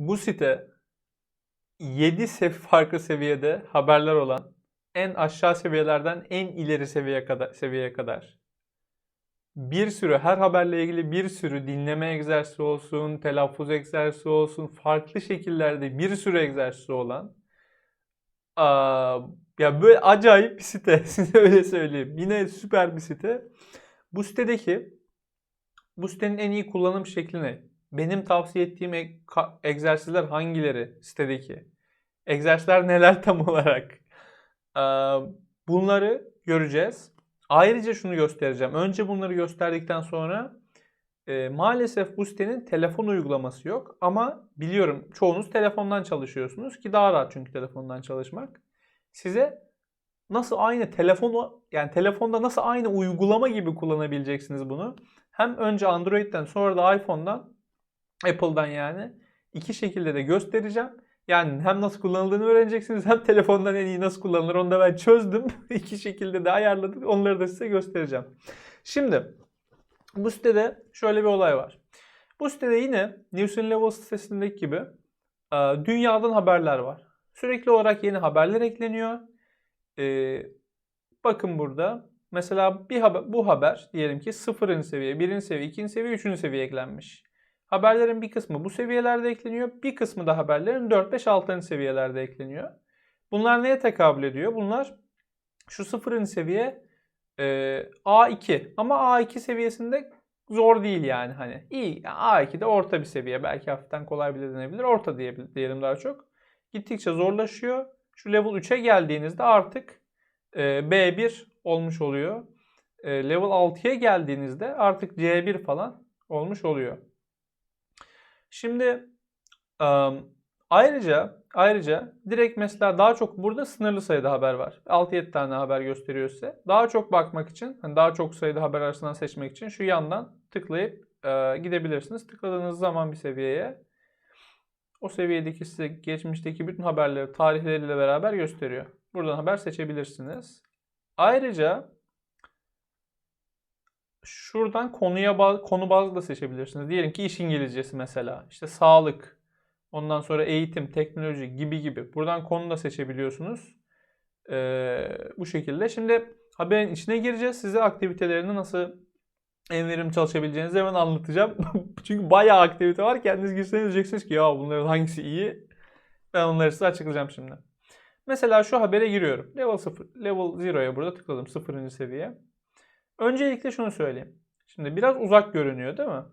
Bu site 7 sev farklı seviyede haberler olan en aşağı seviyelerden en ileri seviyeye kadar seviyeye kadar bir sürü her haberle ilgili bir sürü dinleme egzersizi olsun, telaffuz egzersizi olsun, farklı şekillerde bir sürü egzersizi olan ya böyle acayip bir site size öyle söyleyeyim. Yine süper bir site. Bu sitedeki bu sitenin en iyi kullanım şekli ne? Benim tavsiye ettiğim egzersizler hangileri sitedeki? Egzersizler neler tam olarak? Bunları göreceğiz. Ayrıca şunu göstereceğim. Önce bunları gösterdikten sonra maalesef bu sitenin telefon uygulaması yok. Ama biliyorum çoğunuz telefondan çalışıyorsunuz ki daha rahat çünkü telefondan çalışmak. Size nasıl aynı telefonu yani telefonda nasıl aynı uygulama gibi kullanabileceksiniz bunu. Hem önce Android'den sonra da iPhone'dan Apple'dan yani iki şekilde de göstereceğim. Yani hem nasıl kullanıldığını öğreneceksiniz hem telefondan en iyi nasıl kullanılır onu da ben çözdüm. iki şekilde de ayarladık. Onları da size göstereceğim. Şimdi bu sitede şöyle bir olay var. Bu sitede yine News and Level sitesindeki gibi e, dünyadan haberler var. Sürekli olarak yeni haberler ekleniyor. E, bakın burada mesela bir haber, bu haber diyelim ki sıfırıncı seviye, birinci seviye, ikinci seviye, üçüncü seviye eklenmiş. Haberlerin bir kısmı bu seviyelerde ekleniyor. Bir kısmı da haberlerin 4, 5, 6. seviyelerde ekleniyor. Bunlar neye tekabül ediyor? Bunlar şu 0. seviye e, A2 ama A2 seviyesinde zor değil yani hani. İyi yani A2 de orta bir seviye. Belki hafiften kolay bile denebilir. Orta diyelim daha çok. Gittikçe zorlaşıyor. Şu level 3'e geldiğinizde artık e, B1 olmuş oluyor. E, level 6'ya geldiğinizde artık C1 falan olmuş oluyor. Şimdi ayrıca ayrıca direkt mesela daha çok burada sınırlı sayıda haber var. 6-7 tane haber gösteriyor size. Daha çok bakmak için, hani daha çok sayıda haber arasından seçmek için şu yandan tıklayıp gidebilirsiniz. Tıkladığınız zaman bir seviyeye o seviyedeki size geçmişteki bütün haberleri tarihleriyle beraber gösteriyor. Buradan haber seçebilirsiniz. Ayrıca şuradan konuya konu bazlı da seçebilirsiniz. Diyelim ki iş İngilizcesi mesela. İşte sağlık, ondan sonra eğitim, teknoloji gibi gibi. Buradan konu da seçebiliyorsunuz. Ee, bu şekilde. Şimdi haberin içine gireceğiz. Size aktivitelerini nasıl en verimli çalışabileceğinizi hemen anlatacağım. Çünkü bayağı aktivite var. Kendiniz girseniz diyeceksiniz ki ya bunların hangisi iyi? Ben onları size açıklayacağım şimdi. Mesela şu habere giriyorum. Level 0, level 0'ya burada tıkladım. 0. seviye. Öncelikle şunu söyleyeyim. Şimdi biraz uzak görünüyor değil mi?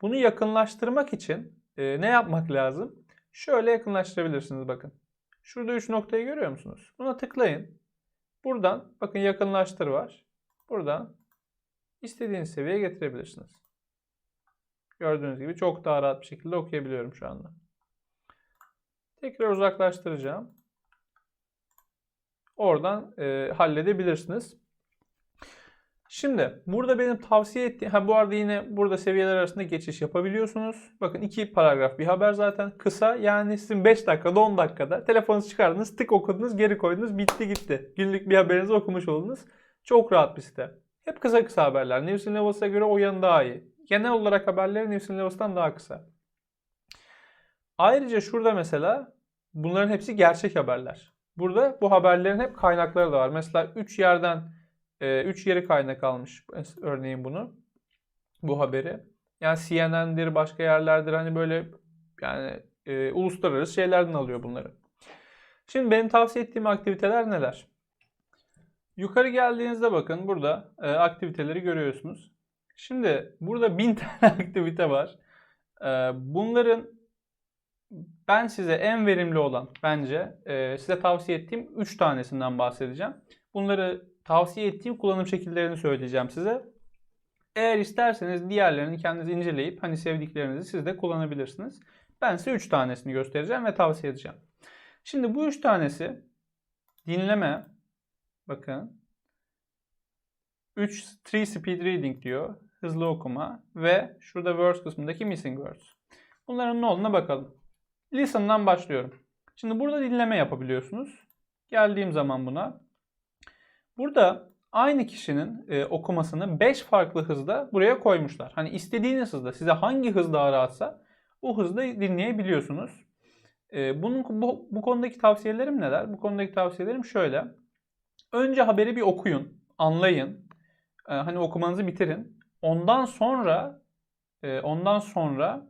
Bunu yakınlaştırmak için e, ne yapmak lazım? Şöyle yakınlaştırabilirsiniz bakın. Şurada 3 noktayı görüyor musunuz? Buna tıklayın. Buradan bakın yakınlaştır var. Buradan istediğiniz seviyeye getirebilirsiniz. Gördüğünüz gibi çok daha rahat bir şekilde okuyabiliyorum şu anda. Tekrar uzaklaştıracağım. Oradan e, halledebilirsiniz. Şimdi burada benim tavsiye ettiğim, ha bu arada yine burada seviyeler arasında geçiş yapabiliyorsunuz. Bakın iki paragraf bir haber zaten kısa yani sizin 5 dakikada 10 dakikada telefonunuzu çıkardınız tık okudunuz geri koydunuz bitti gitti. Günlük bir haberinizi okumuş oldunuz. Çok rahat bir site. Hep kısa kısa haberler. News Levels'a göre o yanı daha iyi. Genel olarak haberleri News Levels'tan daha kısa. Ayrıca şurada mesela bunların hepsi gerçek haberler. Burada bu haberlerin hep kaynakları da var. Mesela 3 yerden 3 yeri kaynak almış örneğin bunu. Bu haberi. Yani CNN'dir, başka yerlerdir hani böyle yani e, uluslararası şeylerden alıyor bunları. Şimdi benim tavsiye ettiğim aktiviteler neler? Yukarı geldiğinizde bakın burada e, aktiviteleri görüyorsunuz. Şimdi burada bin tane aktivite var. E, bunların ben size en verimli olan bence e, size tavsiye ettiğim 3 tanesinden bahsedeceğim. Bunları tavsiye ettiğim kullanım şekillerini söyleyeceğim size. Eğer isterseniz diğerlerini kendiniz inceleyip hani sevdiklerinizi siz de kullanabilirsiniz. Ben size 3 tanesini göstereceğim ve tavsiye edeceğim. Şimdi bu 3 tanesi dinleme bakın 3 3 speed reading diyor. Hızlı okuma ve şurada words kısmındaki missing words. Bunların ne olduğuna bakalım. Listen'dan başlıyorum. Şimdi burada dinleme yapabiliyorsunuz. Geldiğim zaman buna Burada aynı kişinin e, okumasını 5 farklı hızda buraya koymuşlar. Hani istediğiniz hızda size hangi hız daha rahatsa bu hızda dinleyebiliyorsunuz. Ee, bunun bu, bu konudaki tavsiyelerim neler? Bu konudaki tavsiyelerim şöyle. Önce haberi bir okuyun, anlayın. Ee, hani okumanızı bitirin. Ondan sonra e, ondan sonra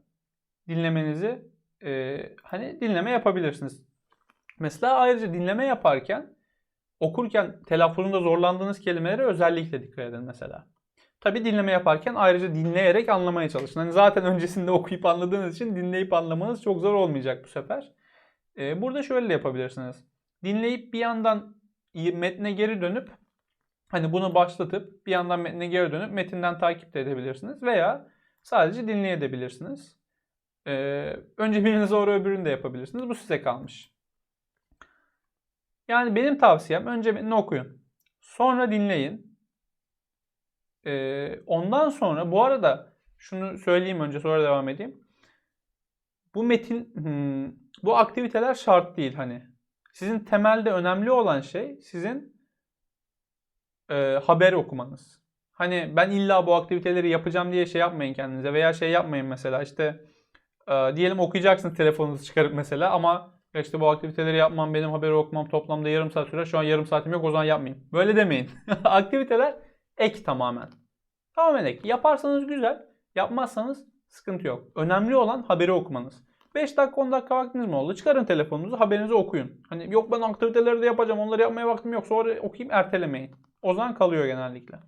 dinlemenizi e, hani dinleme yapabilirsiniz. Mesela ayrıca dinleme yaparken okurken telaffuzunda zorlandığınız kelimelere özellikle dikkat edin mesela. Tabi dinleme yaparken ayrıca dinleyerek anlamaya çalışın. Hani zaten öncesinde okuyup anladığınız için dinleyip anlamanız çok zor olmayacak bu sefer. Ee, burada şöyle yapabilirsiniz. Dinleyip bir yandan metne geri dönüp hani bunu başlatıp bir yandan metne geri dönüp metinden takip de edebilirsiniz. Veya sadece dinleyebilirsiniz. Ee, önce birini sonra öbürünü de yapabilirsiniz. Bu size kalmış. Yani benim tavsiyem önce metni okuyun. Sonra dinleyin. Ee, ondan sonra bu arada şunu söyleyeyim önce sonra devam edeyim. Bu metin hmm, bu aktiviteler şart değil hani. Sizin temelde önemli olan şey sizin e, haber okumanız. Hani ben illa bu aktiviteleri yapacağım diye şey yapmayın kendinize veya şey yapmayın mesela işte e, diyelim okuyacaksınız telefonunuzu çıkarıp mesela ama ya işte bu aktiviteleri yapmam benim haberi okumam toplamda yarım saat sürer şu an yarım saatim yok o zaman yapmayayım. Böyle demeyin. Aktiviteler ek tamamen. Tamamen ek. Yaparsanız güzel yapmazsanız sıkıntı yok. Önemli olan haberi okumanız. 5 dakika 10 dakika vaktiniz mi oldu? Çıkarın telefonunuzu haberinizi okuyun. Hani yok ben aktiviteleri de yapacağım onları yapmaya vaktim yok sonra okuyayım ertelemeyin. O zaman kalıyor genellikle.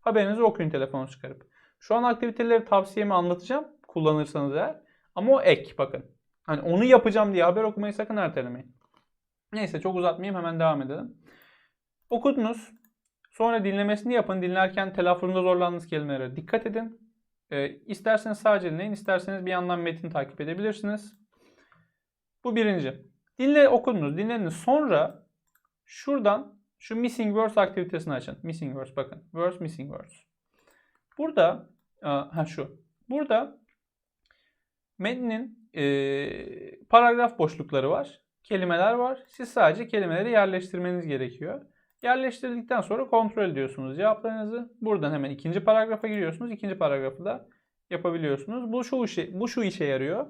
Haberinizi okuyun telefonu çıkarıp. Şu an aktiviteleri tavsiyemi anlatacağım kullanırsanız eğer. Ama o ek bakın. Hani onu yapacağım diye haber okumayı sakın ertelemeyin. Neyse çok uzatmayayım hemen devam edelim. Okudunuz. Sonra dinlemesini yapın. Dinlerken telaffuzunda zorlandığınız kelimelere dikkat edin. E, isterseniz sadece dinleyin, isterseniz bir yandan metin takip edebilirsiniz. Bu birinci. Dinle okudunuz, dinlediniz. Sonra şuradan şu missing words aktivitesini açın. Missing words bakın. Words missing words. Burada ha şu. Burada metnin e, paragraf boşlukları var. Kelimeler var. Siz sadece kelimeleri yerleştirmeniz gerekiyor. Yerleştirdikten sonra kontrol ediyorsunuz cevaplarınızı. Buradan hemen ikinci paragrafa giriyorsunuz. İkinci paragrafı da yapabiliyorsunuz. Bu şu işe, bu şu işe yarıyor.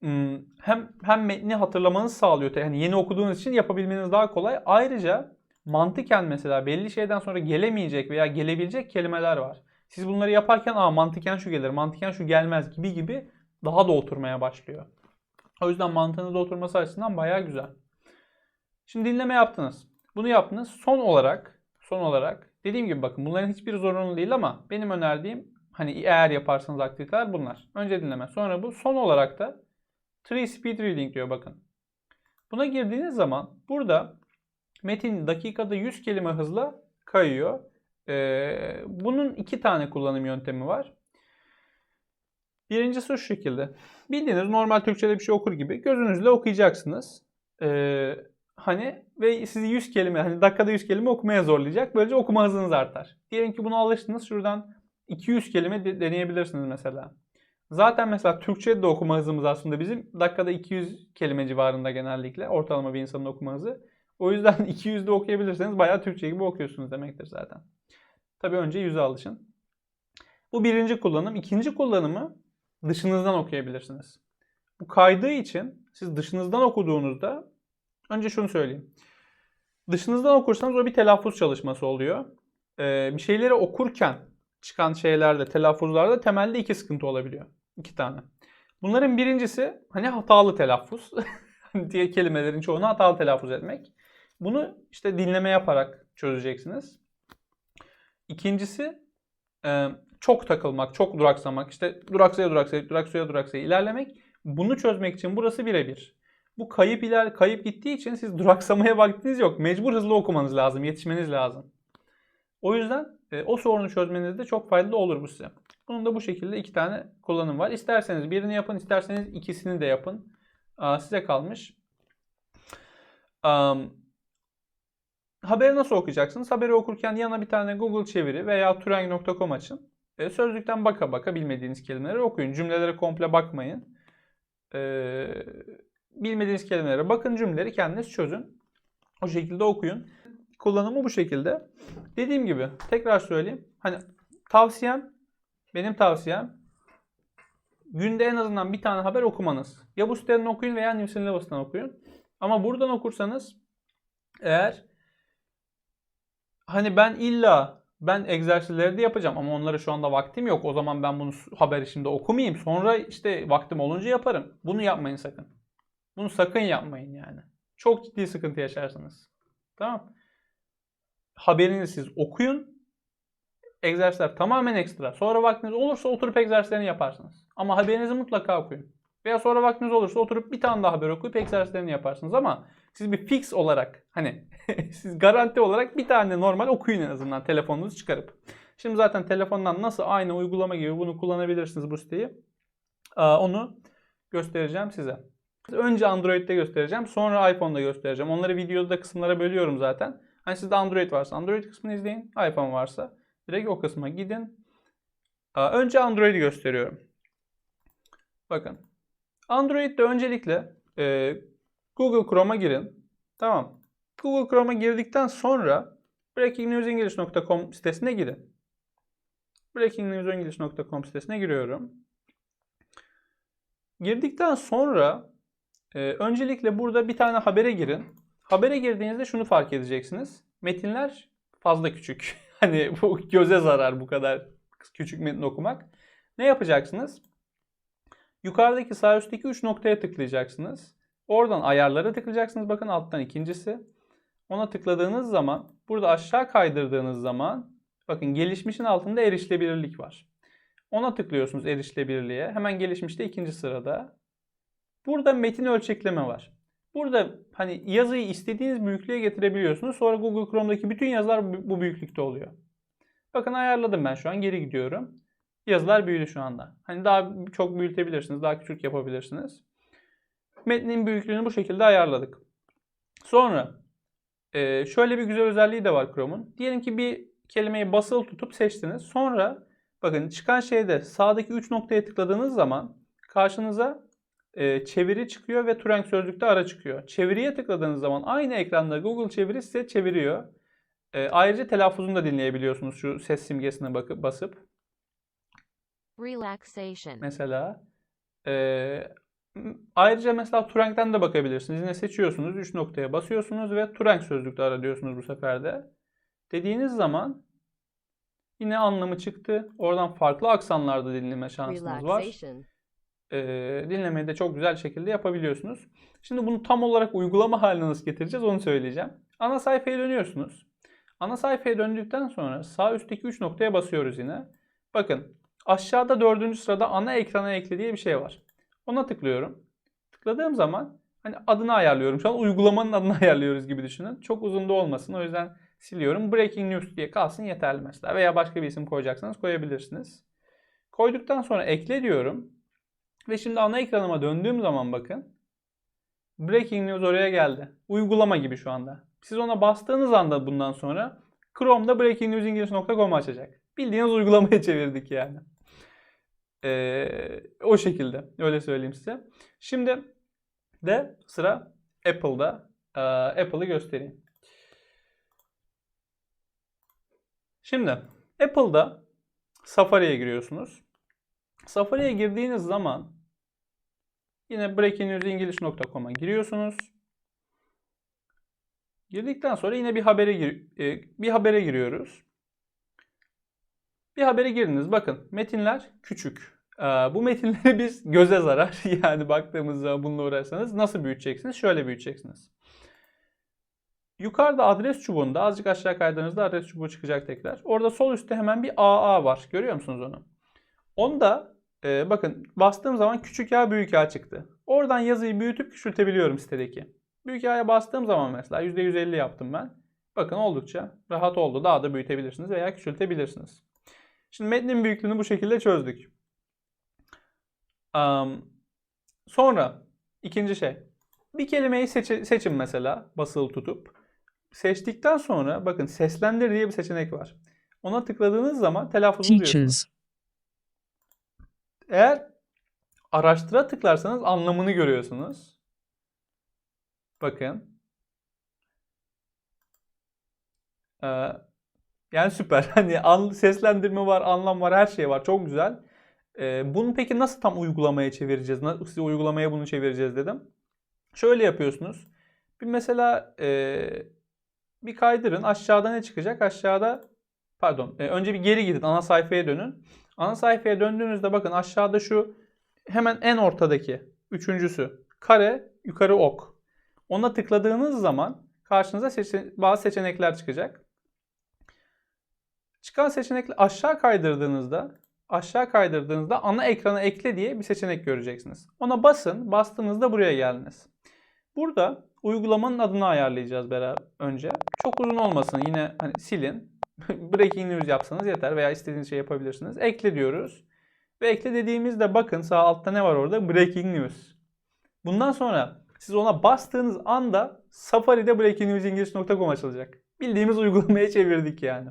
Hmm, hem hem metni hatırlamanızı sağlıyor. Yani yeni okuduğunuz için yapabilmeniz daha kolay. Ayrıca mantıken mesela belli şeyden sonra gelemeyecek veya gelebilecek kelimeler var. Siz bunları yaparken aa mantıken şu gelir, mantıken şu gelmez gibi gibi daha da oturmaya başlıyor. O yüzden mantığınızda oturması açısından bayağı güzel. Şimdi dinleme yaptınız. Bunu yaptınız. Son olarak son olarak dediğim gibi bakın bunların hiçbir zorunlu değil ama benim önerdiğim hani eğer yaparsanız aktiviteler bunlar. Önce dinleme sonra bu. Son olarak da Tree Speed Reading diyor bakın. Buna girdiğiniz zaman burada metin dakikada 100 kelime hızla kayıyor. Ee, bunun iki tane kullanım yöntemi var. Birincisi şu şekilde. Bildiğiniz normal Türkçe'de bir şey okur gibi gözünüzle okuyacaksınız. Ee, hani ve sizi 100 kelime hani dakikada 100 kelime okumaya zorlayacak. Böylece okuma hızınız artar. Diyelim ki buna alıştınız. Şuradan 200 kelime de- deneyebilirsiniz mesela. Zaten mesela Türkçe'de de okuma hızımız aslında bizim dakikada 200 kelime civarında genellikle ortalama bir insanın okuma hızı. O yüzden 200'de okuyabilirseniz bayağı Türkçe gibi okuyorsunuz demektir zaten. Tabii önce 100'e alışın. Bu birinci kullanım. İkinci kullanımı dışınızdan okuyabilirsiniz. Bu kaydığı için siz dışınızdan okuduğunuzda önce şunu söyleyeyim. Dışınızdan okursanız o bir telaffuz çalışması oluyor. Ee, bir şeyleri okurken çıkan şeylerde, telaffuzlarda temelde iki sıkıntı olabiliyor. İki tane. Bunların birincisi hani hatalı telaffuz. diye kelimelerin çoğunu hatalı telaffuz etmek. Bunu işte dinleme yaparak çözeceksiniz. İkincisi e, çok takılmak, çok duraksamak, işte duraksaya duraksaya, duraksaya duraksaya ilerlemek. Bunu çözmek için burası birebir. Bu kayıp iler kayıp gittiği için siz duraksamaya vaktiniz yok. Mecbur hızlı okumanız lazım, yetişmeniz lazım. O yüzden e, o sorunu çözmenizde çok faydalı olur bu size. Bunun da bu şekilde iki tane kullanım var. İsterseniz birini yapın, isterseniz ikisini de yapın. Aa, size kalmış. Um, haberi nasıl okuyacaksınız? Haberi okurken yana bir tane Google çeviri veya turing.com açın. E, sözlükten baka baka bilmediğiniz kelimeleri okuyun. Cümlelere komple bakmayın. E, bilmediğiniz kelimelere bakın cümleleri kendiniz çözün. O şekilde okuyun. Kullanımı bu şekilde. Dediğim gibi tekrar söyleyeyim. Hani tavsiyem benim tavsiyem günde en azından bir tane haber okumanız. Ya bu siteden okuyun veya News Levels'tan okuyun. Ama buradan okursanız eğer hani ben illa ben egzersizleri de yapacağım ama onlara şu anda vaktim yok. O zaman ben bunu haber işimde okumayayım. Sonra işte vaktim olunca yaparım. Bunu yapmayın sakın. Bunu sakın yapmayın yani. Çok ciddi sıkıntı yaşarsınız. Tamam. Haberinizi siz okuyun. Egzersizler tamamen ekstra. Sonra vaktiniz olursa oturup egzersizlerini yaparsınız. Ama haberinizi mutlaka okuyun. Veya sonra vaktiniz olursa oturup bir tane daha haber okuyup egzersizlerini yaparsınız. Ama siz bir fix olarak hani siz garanti olarak bir tane normal okuyun en azından telefonunuzu çıkarıp. Şimdi zaten telefondan nasıl aynı uygulama gibi bunu kullanabilirsiniz bu siteyi. Onu göstereceğim size. Önce Android'de göstereceğim. Sonra iPhone'da göstereceğim. Onları videoda kısımlara bölüyorum zaten. Hani sizde Android varsa Android kısmını izleyin. iPhone varsa direkt o kısma gidin. Önce Android'i gösteriyorum. Bakın. Android'de öncelikle Google Chrome'a girin. Tamam. Google Chrome'a girdikten sonra breakingnewsenglish.com sitesine girin. breakingnewsenglish.com sitesine giriyorum. Girdikten sonra e, öncelikle burada bir tane habere girin. Habere girdiğinizde şunu fark edeceksiniz. Metinler fazla küçük. hani bu göze zarar bu kadar küçük metin okumak. Ne yapacaksınız? Yukarıdaki sağ üstteki 3 noktaya tıklayacaksınız. Oradan ayarlara tıklayacaksınız. Bakın alttan ikincisi. Ona tıkladığınız zaman burada aşağı kaydırdığınız zaman bakın gelişmişin altında erişilebilirlik var. Ona tıklıyorsunuz erişilebilirliğe. Hemen gelişmişte ikinci sırada. Burada metin ölçekleme var. Burada hani yazıyı istediğiniz büyüklüğe getirebiliyorsunuz. Sonra Google Chrome'daki bütün yazılar bu büyüklükte oluyor. Bakın ayarladım ben şu an geri gidiyorum. Yazılar büyüdü şu anda. Hani daha çok büyütebilirsiniz, daha küçük yapabilirsiniz. Metnin büyüklüğünü bu şekilde ayarladık. Sonra e, şöyle bir güzel özelliği de var Chrome'un. Diyelim ki bir kelimeyi basılı tutup seçtiniz. Sonra bakın çıkan şeyde sağdaki 3 noktaya tıkladığınız zaman karşınıza e, çeviri çıkıyor ve Turing sözlükte ara çıkıyor. Çeviriye tıkladığınız zaman aynı ekranda Google çeviri size çeviriyor. E, ayrıca telaffuzunu da dinleyebiliyorsunuz şu ses simgesine bakıp basıp. Relaxation. Mesela ayrıca mesela Turing'den de bakabilirsiniz. Yine seçiyorsunuz. 3 noktaya basıyorsunuz ve Turing sözlükte ara diyorsunuz bu sefer de. Dediğiniz zaman yine anlamı çıktı. Oradan farklı aksanlarda dinleme şansınız var. Eee dinlemeyi de çok güzel şekilde yapabiliyorsunuz. Şimdi bunu tam olarak uygulama haline nasıl getireceğiz onu söyleyeceğim. Ana sayfaya dönüyorsunuz. Ana sayfaya döndükten sonra sağ üstteki 3 noktaya basıyoruz yine. Bakın aşağıda dördüncü sırada ana ekrana ekle diye bir şey var. Ona tıklıyorum. Tıkladığım zaman hani adını ayarlıyorum. Şu an uygulamanın adını ayarlıyoruz gibi düşünün. Çok uzun da olmasın. O yüzden siliyorum. Breaking News diye kalsın yeterli mesela. Veya başka bir isim koyacaksanız koyabilirsiniz. Koyduktan sonra ekle diyorum. Ve şimdi ana ekranıma döndüğüm zaman bakın. Breaking News oraya geldi. Uygulama gibi şu anda. Siz ona bastığınız anda bundan sonra Chrome'da breakingnewsenglish.com açacak. Bildiğiniz uygulamaya çevirdik yani. Ee, o şekilde. Öyle söyleyeyim size. Şimdi de sıra Apple'da. Ee, Apple'ı göstereyim. Şimdi Apple'da Safari'ye giriyorsunuz. Safari'ye girdiğiniz zaman yine breakingnewsenglish.com'a giriyorsunuz. Girdikten sonra yine bir habere gir e, bir habere giriyoruz. Bir habere girdiniz. Bakın metinler küçük. Ee, bu metinleri biz göze zarar. Yani baktığımız zaman bununla uğraşsanız nasıl büyüteceksiniz? Şöyle büyüteceksiniz. Yukarıda adres çubuğunda azıcık aşağı kaydığınızda adres çubuğu çıkacak tekrar. Orada sol üstte hemen bir AA var. Görüyor musunuz onu? Onda e, bakın bastığım zaman küçük A büyük A çıktı. Oradan yazıyı büyütüp küçültebiliyorum sitedeki. Büyük A'ya bastığım zaman mesela %150 yaptım ben. Bakın oldukça rahat oldu. Daha da büyütebilirsiniz veya küçültebilirsiniz. Şimdi metnin büyüklüğünü bu şekilde çözdük. Am, sonra ikinci şey. Bir kelimeyi seçe- seçin mesela basılı tutup. Seçtikten sonra bakın seslendir diye bir seçenek var. Ona tıkladığınız zaman telaffuzunu duyuyorsunuz. Eğer araştıra tıklarsanız anlamını görüyorsunuz. Bakın. Ee, yani süper. Hani an, seslendirme var, anlam var, her şey var. Çok güzel. Ee, bunu peki nasıl tam uygulamaya çevireceğiz? Nasıl uygulamaya bunu çevireceğiz dedim. Şöyle yapıyorsunuz. Bir mesela e, bir kaydırın. Aşağıda ne çıkacak? Aşağıda pardon. e, önce bir geri gidin. Ana sayfaya dönün. Ana sayfaya döndüğünüzde bakın aşağıda şu hemen en ortadaki üçüncüsü kare yukarı ok. Ona tıkladığınız zaman karşınıza seçe- bazı seçenekler çıkacak. Çıkan seçenekleri aşağı kaydırdığınızda aşağı kaydırdığınızda ana ekrana ekle diye bir seçenek göreceksiniz. Ona basın. Bastığınızda buraya geldiniz. Burada uygulamanın adını ayarlayacağız beraber önce. Çok uzun olmasın. Yine hani silin. Breaking news yapsanız yeter veya istediğiniz şey yapabilirsiniz. Ekle diyoruz. Ve ekle dediğimizde bakın sağ altta ne var orada? Breaking news. Bundan sonra siz ona bastığınız anda Safari'de breakingnewsenglish.com açılacak. Bildiğimiz uygulamaya çevirdik yani.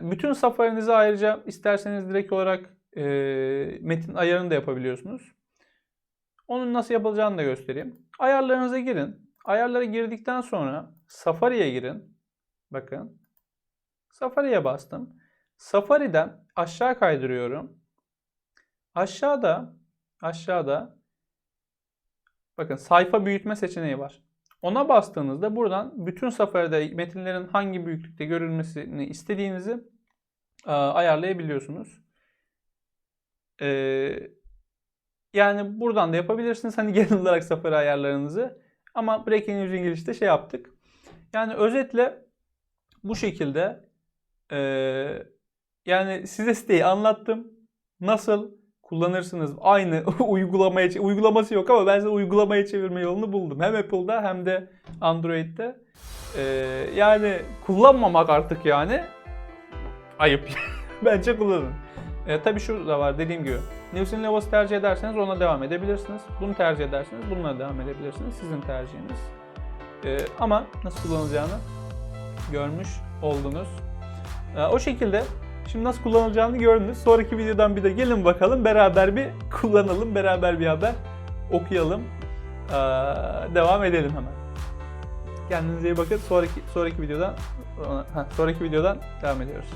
Bütün Safari'nizi ayrıca isterseniz direkt olarak e, metin ayarını da yapabiliyorsunuz. Onun nasıl yapılacağını da göstereyim. Ayarlarınıza girin. Ayarlara girdikten sonra Safari'ye girin. Bakın. Safari'ye bastım. Safari'den aşağı kaydırıyorum. Aşağıda aşağıda bakın sayfa büyütme seçeneği var. Ona bastığınızda buradan bütün Safari'de metinlerin hangi büyüklükte görülmesini istediğinizi e, ayarlayabiliyorsunuz. E, yani buradan da yapabilirsiniz hani genel olarak Safari ayarlarınızı. Ama Breaking News İngilizce'de şey yaptık. Yani özetle bu şekilde e, yani size siteyi anlattım. Nasıl kullanırsınız? Aynı uygulamaya uygulaması yok ama ben size uygulamaya çevirme yolunu buldum. Hem Apple'da hem de Android'de. Ee, yani kullanmamak artık yani ayıp. Bence kullanın. Ee, tabii şu da var dediğim gibi. News'in Levos'u tercih ederseniz ona devam edebilirsiniz. Bunu tercih ederseniz bununla devam edebilirsiniz. Sizin tercihiniz. Ee, ama nasıl kullanılacağını görmüş oldunuz. Ee, o şekilde Şimdi nasıl kullanılacağını gördünüz. Sonraki videodan bir de gelin bakalım. Beraber bir kullanalım. Beraber bir haber okuyalım. Ee, devam edelim hemen. Kendinize iyi bakın. Sonraki sonraki videodan ha, sonraki videodan devam ediyoruz.